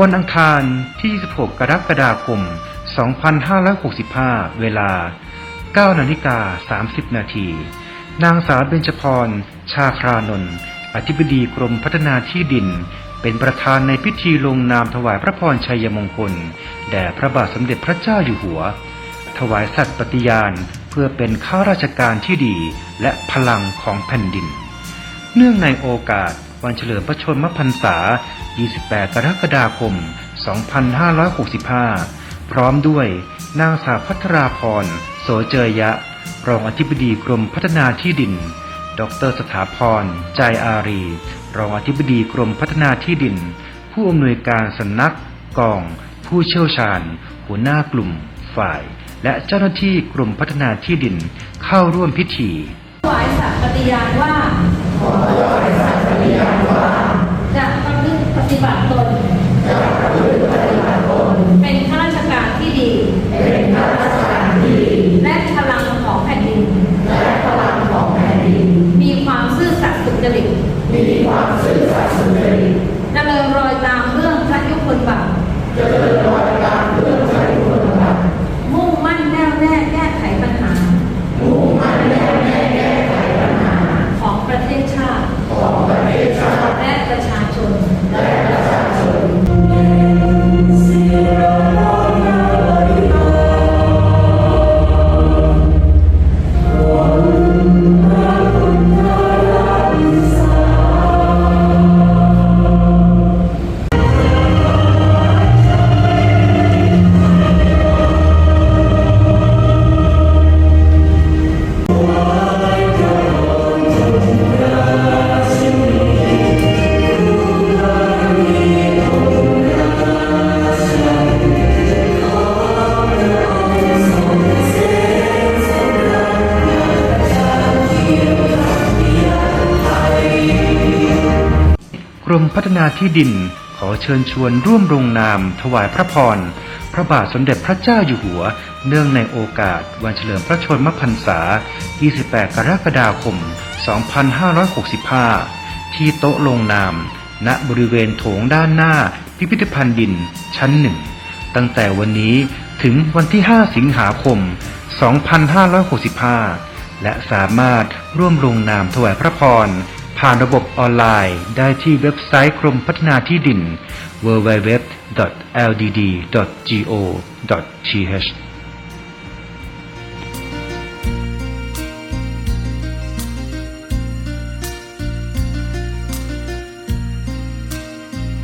วันอังคารที่ 26 กรกฎาคม 2565 เวลา 9 นาฬิกา 30 นาที นางสาวเบญจพร ชาครานนท์ อธิบดีกรมพัฒนาที่ดิน เป็นประธานในพิธีลงนามถวายพระพรชัยมงคล แด่พระบาทสมเด็จพระเจ้าอยู่หัว ถวายสัตย์ปฏิญาณ เพื่อเป็นข้าราชการที่ดีและพลังของแผ่นดิน เนื่องในโอกาสวันเฉลิมพระชนมพรรษา 28 กรกฎาคม 2565 พร้อมด้วยนางสาวพัทราพร โสเจยะ รองอธิบดีกรมพัฒนาที่ดิน ดรสถาพร ใจอารี รองอธิบดีกรมพัฒนาที่ดิน ผู้อำนวยการสำนักกอง ผู้เชี่ยวชาญ หัวหน้ากลุ่ม ฝ่าย และเจ้าหน้าที่กรมพัฒนาที่ดินเข้าร่วมพิธีถวายสัตย์ปฏิญาณว่าจะประพฤติปฏิบัติตนเป็นข้าราชการที่ดี และพลังของแผ่นดินมีความซื่อสัตย์สุจริตดำเนินรอยตามเรื่องพระยุคลบาทมุ่ รมพัฒนาที่ดิน ขอเชิญชวนร่วมลงนาม ถวายพระพร พระบาทสมเด็จพระเจ้าอยู่หัว เนื่องในโอกาส วันเฉลิมพระชนมพรรษา 28 กรกฎาคม 2565 ที่โต๊ะลงนาม ณ บริเวณโถงด้านหน้า พิพิธภัณฑ์ดิน ชั้นหนึ่ง ตั้งแต่วันนี้ถึงวันที่ 5 สิงหาคม 2565 และสามารถร่วมลงนามถวายพระพร ผ่านระบบออนไลน์ได้ที่เว็บไซต์กรมพัฒนาที่ดิน www.ldd.go.th